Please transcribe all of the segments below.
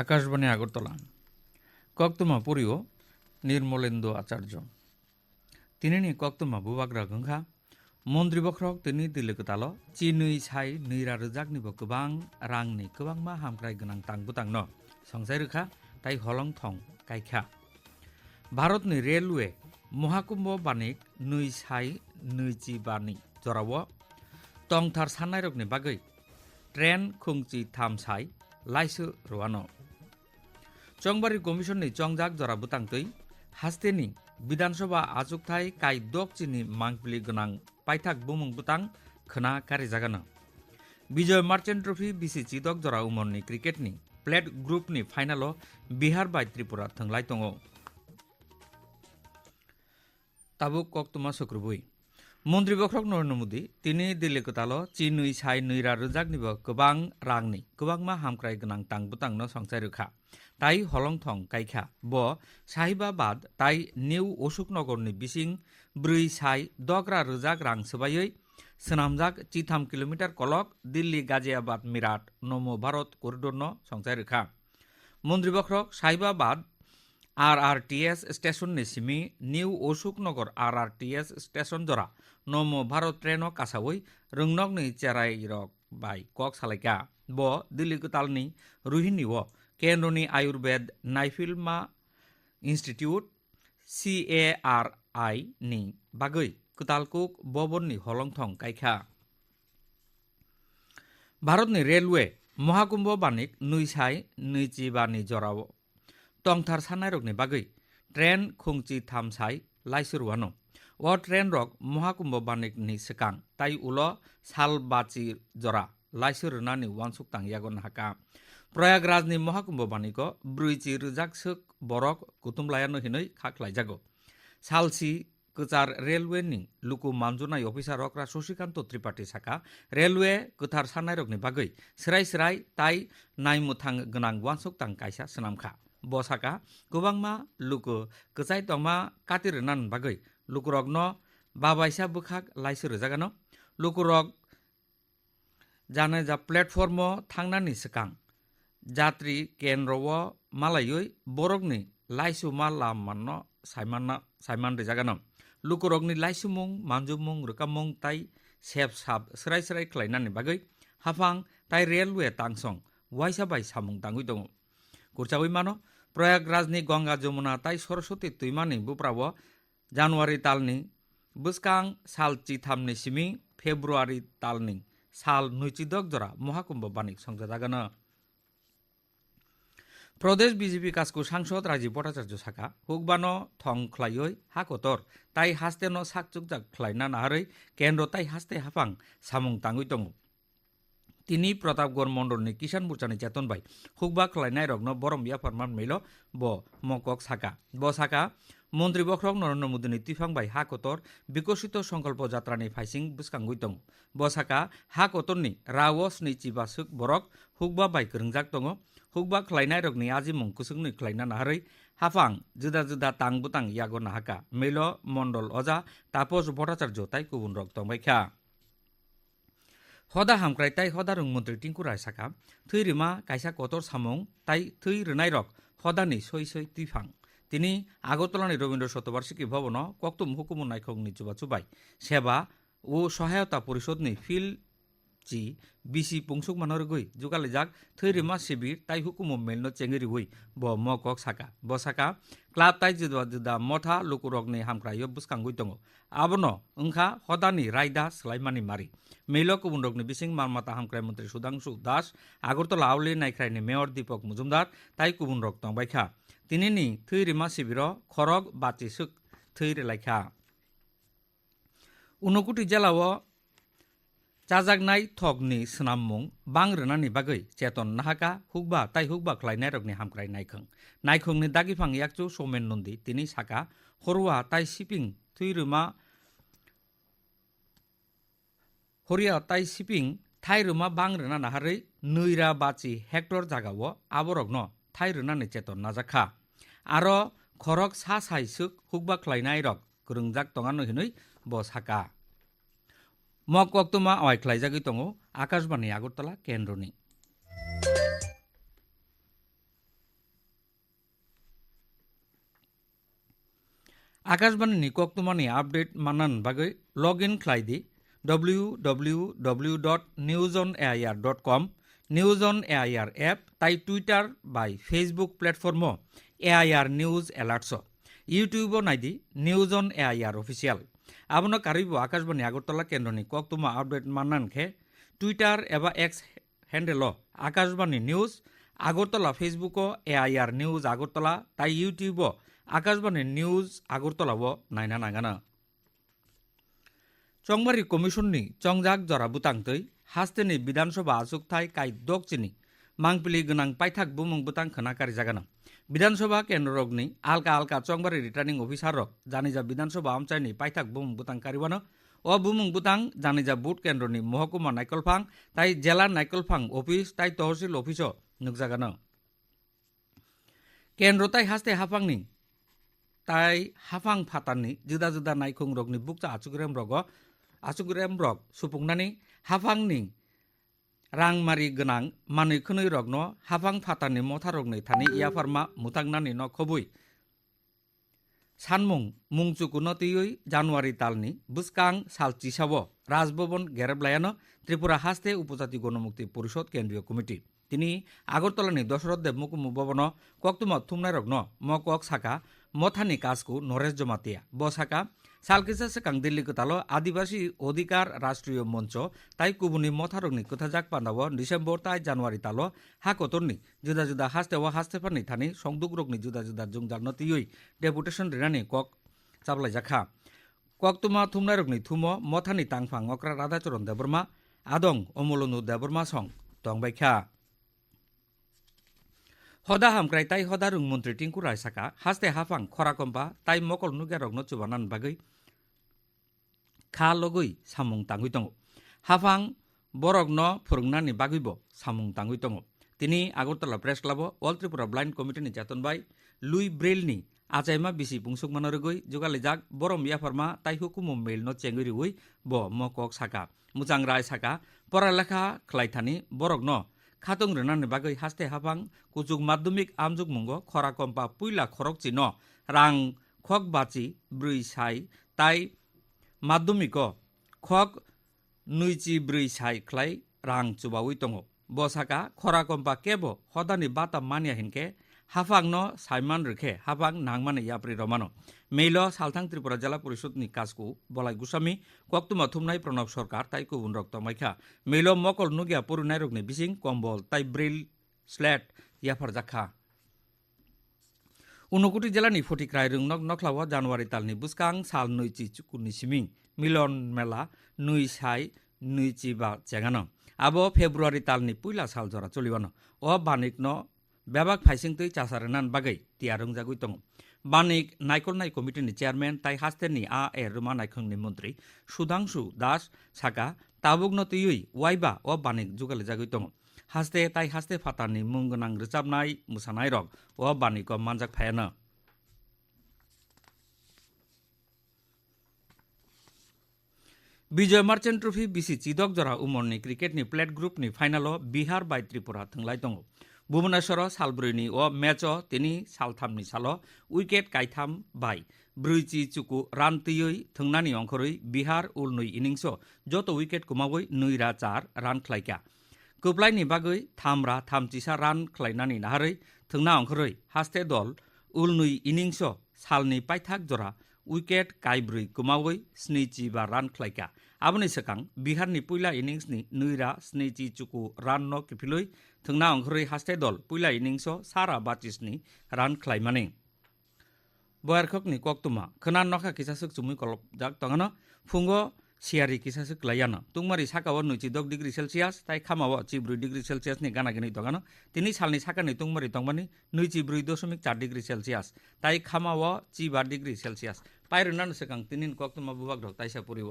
আকাশবাণী আগরতলা। কক্তমা পুরীয় নির্মলেন্দু আচার্য। তিনি নি কক্তমা বুবাগ্রা গঙ্গা মন্ত্রী বখ্রক তিনি দিলেকতাল চি নুই ছাই নৈরা রোজাকনিব গোবাং রাংনি গোবাংমা হামক্রাই গোনাং ন। সংসাই রেখা, তাই হলং থং কাইখা ভারত নি রেলওয়ে, মহাকুম্ভ বাণিক নুই সাই নুইচি বাণী জরাব। টংথার সান্নাই রকনি বাকে ট্রেন খুংচি থাম সাই লাইসু রোয়ানো। চংবাড়ির কমিশননি চংজাক জরা বুতাংতই হাস্তেনি বিধানসভা আজুকথাই কাই দক চিনি মাংপিলি গনাং, পাইথাক বুমুং বুতাং, খনা কারি জাগানো। বিজয় মার্চেন্ট ট্রফি, বিসি চিদক জরা উমরনি ক্রিকেটনি প্লেট গ্রুপনি ফাইনাল বিহার বাই ত্রিপুরা থংলাই তঙ তাবুক কক্তমা সক্রুবই मन्त्री गख्रक नरेन्द्र मोदी तिनी दिल्लीको तालो चिनुई साई नुइरारु जागनिब गोबां रांनि गोबांमा हामक्राय गोनां तां बुतांनो संसारुखा তাই হলংথং কাইখা ব সাহিবাবাদ তাই নিউ অশোকনগরনি বিসিং ব্রুই সাই দগ্রা রোজাক রাং সবাইयै सोनामजाक चिथाम किलोमीटर कलक दिल्ली गाजियाबाद मिराट नमो भारत करिडर न संसाय रेखा मन्त्री बख्रक साहिबाबाद আরআরটিএস স্টেশন নিসিমি, নিউ অশোকনগর আরআরটিএস স্টেশন জরা নম ভারত ট্রেন কাসাবই রংনগনি চেরাই রক বাই কক সালাইকা ব দিল্লি তালনি রুহিনী ও কেন্দ্রনি Ayurveda নাইফিল্মা institute, C A R I নি বাগৈ কুতালকুক ববননি হলংথং, কাইখা। ভারতনি রেলওয়ে, মহাকুম্ভ বাণিক নুইসাই নুইচিবানি জরাও नैजिबानि जराव तंथार साननाय रकनि बागै ट्रेन खुंचि थाम साइ लाइसुरुवानो व ट्रेन रक महाकुम्भ बानिकनि सिकां ताइ उल साल बाचि जरा लाइसुरुनानि वानसुक यागन हाका प्रयागराजनि महाकुम्भ बानिको ब्रुइचि रोजाक सोक बरक कुतुमलायानो हिनै खाख्लायजागो सालसि गोचार रेलवेनि लुकु मानजुनाय अफिसार रकरा शशिकान्त त्रिपाठी साका रेलवे गोथार साननाय रकनि बागै सोराय सोराय ताइ नायमुथां गोनां Wansuk bosaka kwbangma luku kwchai tongma katir nan bagui lukurok no babaisa bukhak laisi rwjagano lukurok jane ja platform o thangnani sikang jatri kendro o malayoi borokni laisuma lamanno saimanna saiman rwjagano lukurokni laisumung manjumung rkamung tai sep sap srai srai khlainani bagui hafang tai railway tangsong waisa bai samung tangui tongo कुर्चाबुइमानो Prayag राजनी गङ्गा जमुना ताई सरस्वती तुइमानी बुप्राव जानुवारी तालनि बुस्काङ साल चिथामनि सिमि फेब्रुवारी तालनि साल नुचिदक জরা, মহাকুম্ভ বাণিক সংজাদাগান প্রদেশ BJP কাজকু সাংসদ রাজীব ভট্টাচার্য সাকা হুকবানো থং খ্লাইয়ই হাকতর, তাই হাস্তে ন সাকচুকজাক খ্লাইনা নাহারৈ কেন্দ্র তাই হাস্তে হাফাং, সামুং তাঙ্গুই তঙ্গু তিনি প্রতাপগড় মন্ডলনি কিষাণ মোর্চানি চেতন ভাই হুকবা খ্লাইনাই রগ্ন বরম বিয়া ফরমান মিল ব মকক সাকা ব সাকা মন্ত্রী বখরক নরেন্দ্র মোদীনি, তিফাং বাই, হা কতর বিকশিত সংকল্প যাত্রানি ফাইসিং বুসকাঙ্গুইতং ব সাকা হা কতরনি রাওস নি চিবাসুক বরক হুকবা বাই করংজাক তঙ। হুকবা খ্লাইনাই রগ্নি আজি মঙ্কুসুকনি খ্লাইনা নাহারৈ হাফাং, জুদা জুদা তাং বুতাং ইয়াগো, নাহাকা। মেল মন্ডল অজা, তাপস ভট্টাচার্য তাই কুবুন রক্তং তং বাইখা হদা হামক্রাই তাই হদা রংমন্ত্রী টিঙ্কু রায় সাকা থৈ রিমা কাইসা কতর সামং তাই থৈ রনাই রক হদানি সই সই তুইফাং তিনি আগরতলানি রবীন্দ্র শতবার্ষিকী ভবন কক্তুম হুকুম নাইখং নিজুবাচুবাই চুবাই সেবা ও সহায়তা chi bisi pungsuk manor goi jukale jak thöri ma sibir tai hukum melno chengeri goi bo mo kok saka bo saka club tai jidwa juda motha lokurok ni hamkra yo buskang goi tongo abono ungkha hodani raida selaimani mari মেলক কুমুন্ডক নিবিসিং মানমাতা হামক্রাই মন্ত্রী সুধাংশু দাস আগরতলা আউলি নাইখ্রাইনি mayor Dipak Majumdar তাই কুমুন্ডক টংবাইখা তিনি নি থৈ রিমা শিবির খরগ বাচিসুক থৈ রেলাইখা ঊনকোটি জেলাও চাজাগনাই থগনি স্নামমুং বাংরোনানি বাগৈ চেতন নাহাকা হুকবা তাই হুকবা খ্লাইনাই রগনি হামক্রাই নাইখং নাইখংনি দাগিফাং ইয়াকচু সোমেন নন্দী তিনি সাকা হরুয়া তাই সিপিং থুইরুমা হরিয়া তাই সিপিং থাইরুমা বাংরোনা নাহাरै নৈরা বাচি হেক্টর জাগাও আবরগ্ন থাইরোনানি চেতন নাজাখা আরও খরক সা সাইসুক হুকবা খ্লাইনাই রক গরুংজাক তঙানো হিনুই ব মকওয়াক্তমা অয় খ্লাইজাগি তঙ আকাশবাণী আগরতলা কেন্দ্রনি आकाशवाणी कक्तुमानि आपडेट मानान बागै log in ख्लायदि W W W dot news on AIR dot com news on AIR app ताइ Twitter bye Facebook platform AIR news alerts YouTube नायदि news on AIR official આપનો કાર્યવો আকাশবাণী આગરતલા કેન્દ્રની কক અપડેટ আপডেট ખે ટ્વિટર એવા X હેન્ડેલો Akashvani news Agartala Facebook A I R news Agartala, তাই ইউটিউবও Akashvani news আগরতলাও নাইনা নাগানা। চংমারি কমিশননি চংজাক জরা বুতাংতই হাস্তেনি বিধানসভা আসুক থাই কাই দকচিনি মাংপিলি গনাং পাইথাক বুমুং বুতাং খনাকারি জাগানো বিধানসভা কেন্দ্ররগনি আলকা আলকা চংবারি রিটার্নিং অফিসার রক জানিজা বিধানসভা আমচাইনি পাইথাক বুমুং বুতাং কারিবানো। ও বুমুং বুতাং জানিজা বুট কেন্দ্রনি মহকুমা নাইকলফাং, তাই জেলা নাইকলফাং অফিস, তাই তহসিল অফিসও নুকজাগানো। কেন্দ্র তাই হাস্তে হাফাংনি, তাই হাফাং ফাতাননি, জুদা জুদা নাইখুং রগনি বুকচা আচুগ্রেম রগ আচুগ্রেম রগ সুপুংনানি, হাফাংনি रांमारि गोनां मानैखोनै रगनो हाफां फातानि मथारगनै थानि इयाफारमा मुथांनानि न खबुइ सानमुं मुंचुकुनो तियै জানুয়ারি তালনি বুসকাং সালচিসাব রাজভবন গেরেবলায়ানো ত্রিপুরা হাস্তে উপজাতি গণমুক্তি পরিষদ কেন্দ্রীয় কমিটি তিনি আগরতলানি দশরথ দেব মুকুমু ভবন কক্তুম থুমনাই রগ্ন মকক সাকা মথানি কাজকু নরেশ জমাতিয়া বসাকা সালকিসা সালকিসাসে কাংদিল্লিক তালো আদিবাসী অধিকার রাষ্ট্রীয় মঞ্চ। তাই কুবুনি মথারগনি কোথা জাক পান্ডাব। ডিসেম্বর তাই জানুয়ারি তালো। হাকতরনি জুদা জুদা হাসতে ও হাসতে পানি থানি। সংদুগ্রগনি জুদা জুদা জুংজাল নতিয়ই ডেপুটেশন রিনানি কক চাবলাই জাখা। কক তুমা থুমনাই রগনি থুমো। মথানি তাংফাং অক্রা রাধাচরণ দেববর্মা আদং অমলনু দেববর্মা সং। তং বাইখ্যা হদা হামক্রাই তাই হদা রুং মন্ত্রী টিঙ্কু রায়সাকা হাস্তে হাফাং খরা কম্পা। তাই মকল নুগ্যা রগ্ন চুবানান বাগৈ। খা লগৈ সামুং তাঙ্গুই তঙো হাফাং বরক ন ফুরংনানি বাগুইব সামুং তাঙ্গুই তঙো তিনি Agartala press club all Tripura blind কমিটিনি চেতনবাই লুই ব্রেলনি আচাইমা বিসি পুংসুকমানরগৈ যোগালি যাক বরম ইয়াফারমা তাই হুকুম মেল ন চেঙ্গুরি উই ব মকক সাকা মুচাং রায় সাকা পড়ালেখা খ্লাইথানি বরক ন খাতং রেনানি বাগৈ হাস্তে হাফাং কুচুক মাধ্যমিক আমজুক মুঙ্গ খরা কম্পা পুইলা খরক চিন রাং খক বাচি ব্রুই সাই তাই মাধ্যমিক, খক নুইচি ব্রুই সাই খ্লাই রাং চুবাউই দङ বসাকা খরা কম্পা কেব হদানি বাতা মানিয়া হিনকে, হাফাং ন সাইমান রেখে হাফাং নাংমানে ইয়াপ্রি রমানো। মেইল, সালথাং ত্রিপুরা জেলা পরিষদনি কাজকু বলাই গুসামি কক্তুমা থুমনাই প্রণব সরকার তাই কুবুন রক্ত মাইখা। মেইল, মকল নুগিয়া পরুনাই রগনি বিসিং কম্বল তাই ব্রিল, স্লেট, ইয়াফার জাখা। ঊনকোটি জেলানি ফটিক রায়রুংনক নখলাওয়া জানুয়ারি তালনি বুসকাং সাল নুইচি চুকুনি সিমিং, মিলন মেলা, নুই সাই নুইচি বা চেঙ্গানো আবো ফেব্রুয়ারি তালনি পুইলা সাল জরা চলিবানো। ও বানিক ন, ব্যাবাক ফাইসিং তুই চাষারে নান বাগৈ তিয়ারং জাগুই তঙ। বানিক নাইকল নাই কমিটিনি চেয়ারম্যান, তাই হাস্তেনি আ এ রুমা নাইখংনি মন্ত্রী সুধাংশু দাস, সাকা, তাবুক তুই ওয়াইবা ও বানিক যুগালে জাগুই তঙ। হাসতে তাই হাসতে फातानि मुं गोनां रोजाबनाय রক ও अ बानिक मानजाकफायानो বিজয় মার্চেন্ট ট্রফি বিসি চিদক জরা উমরনি ক্রিকেটনি প্লেট গ্রুপনি ফাইনাল বিহার বাই ত্রিপুরা থাই দো ভুবনেশ্বর সালব্রুইনি ও ম্যাচ তিনি সালথামনি সাল উইকেট কাইথাম বাই ব্রুইচি চুকু রান তিয়ই থানি অঙ্করই বিহার উল উলনুই ইনিংস যত উইকেট কমাবই নৈরা চার রান খাইকা गोब्लायनि बागै थामरा थामजिसा रान खालायनानै नाहारै थोंना अंखरै हास्ते दल उलनुइ इनिंस सालनि पायथाक जरा उइकेट कायब्रै कुमावै स्निजिबा रान खालायका आबनि सेखां बिहारनि पुइला इनिंसनि नैरा स्निजि चुकु रान न किफिलै थोंना अंखरै हास्ते दल पुइला इनिंस सारा बातिसनि रान खालायमानै बयारखकनि कक्तुमा खोनान नखा किसासुक चुमुइ कलब जाक तङानो फुंग' siari kisa se klayana tungmari saka wa nuchi dok degree celsius tai khama wa chi brui degree celsius ni gana gani dogano tini salni saka ni tungmari tongmani nuchi brui 2.4 degree celsius tai khama wa chi bar degree celsius পাইর নান সেকাং তিনিন কক্তমা বুবাক ঢক তাইসা পুরিব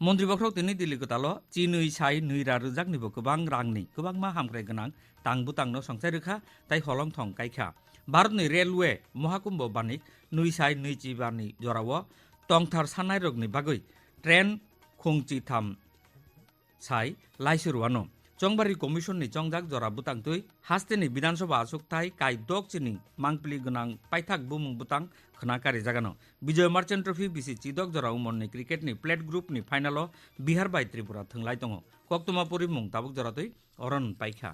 মন্ত্রী বক্রক তিনি দিল্লি কোতাল চি নুই সাই নুই রারুজাক নিব গোবাং রাংনি গোবাং মা হামক্রাই গনাং তাং বুতাংনো সংসাই রেখা তাই হলং থং কাইখা ভারতনি রেলওয়ে মহাকুম্ভ বাণিক নুই সাই নুই চি বাণী জরাও লাইসুরওয়ানো চংবারি কমিশননি চংজাক জরা বুতাংতui হাস্তেনি বিধানসভা আসুকতাই কাই দক চিনি, মাংপলি গনাং পাইথাক বুমুং বুতাং খনা কারি জাগানো। বিজয় মার্চেন্ট ট্রফি বিসি চিদক জরা উমননি ক্রিকেটনি প্লেট গ্রুপনি ফাইনালো বিহার বাই ত্রিপুরা থংলাই দङ কক্তমা পরিমুং তাবুক জরাতui অরণ পাইখা।